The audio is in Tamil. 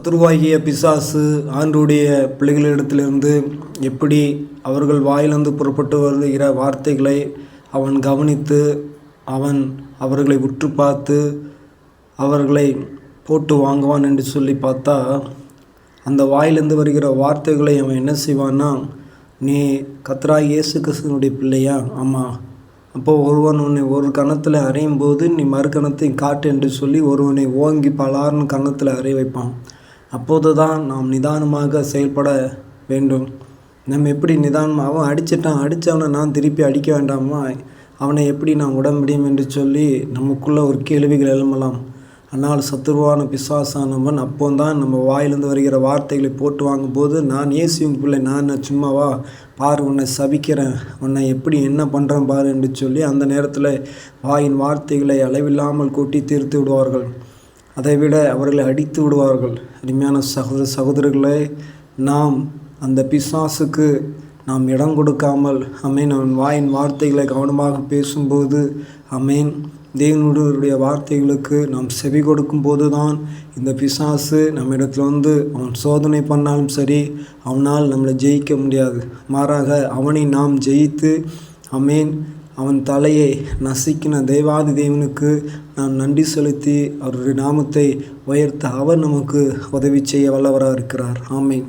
சத்துருவாகிய பிசாசு ஆண்டுடைய பிள்ளைகளிடத்திலிருந்து எப்படி அவர்கள் வாயிலிருந்து புறப்பட்டு வருகிற வார்த்தைகளை அவன் கவனித்து அவன் அவர்களை உற்று பார்த்து அவர்களை போட்டு வாங்குவான் என்று சொல்லி பார்த்தா அந்த வாயிலிருந்து வருகிற வார்த்தைகளை அவன் என்ன செய்வான்னா நீ கத்ரா இயேசு கிருஷ்ணனுடைய பிள்ளையா? ஆமாம் அப்போது ஒருவன் உன்னை ஒரு கணத்தில் அறையும் போது நீ மறு கணத்தை காட்டு என்று சொல்லி ஒருவனை ஓங்கி பலார்னு கணத்தில் அறைய வைப்பான். அப்போது தான் நாம் நிதானமாக செயல்பட வேண்டும். நம்ம எப்படி நிதானமாக அவன் அடிச்சிட்டான் அடித்தவனை நான் திருப்பி அடிக்க வேண்டாமா? அவனை எப்படி நான் உட முடியும் என்று சொல்லி நமக்குள்ளே ஒரு கேள்விகள் எழும்பலாம். ஆனால் சத்துருவான பிசாசானவன் அப்போ தான் நம்ம வாயிலிருந்து வருகிற வார்த்தைகளை போட்டு வாங்கும்போது நான் இயேசுவின் பிள்ளை நான் சும்மாவா? பார் உன்னை சபிக்கிறேன். உன்னை எப்படி என்ன பண்ணுறேன் பார் என்று சொல்லி அந்த நேரத்தில் வாயின் வார்த்தைகளை அளவில்லாமல் கூட்டி தீர்த்து விடுவார்கள். அதைவிட அவர்களை அடித்து விடுவார்கள். அருமையான சகோதர சகோதரர்களே நாம் அந்த பிசாசுக்கு நாம் இடம் கொடுக்காமல் அமேன் அவன் வாயின் வார்த்தைகளை கவனமாக பேசும்போது அமேன் தேவனுடைய வார்த்தைகளுக்கு நாம் செவி கொடுக்கும்போது தான் இந்த பிசாசு நம்ம வந்து அவன் சோதனை பண்ணாலும் சரி அவனால் நம்மளை ஜெயிக்க முடியாது. மாறாக அவனை நாம் ஜெயித்து அமேன் அவன் தலையை நசுக்கின தேவாதி தேவனுக்கு நாம் நன்றி செலுத்தி அவருடைய நாமத்தை உயர்த்த அவர் நமக்கு உதவி செய்ய வல்லவராக இருக்கிறார் ஆமேன்.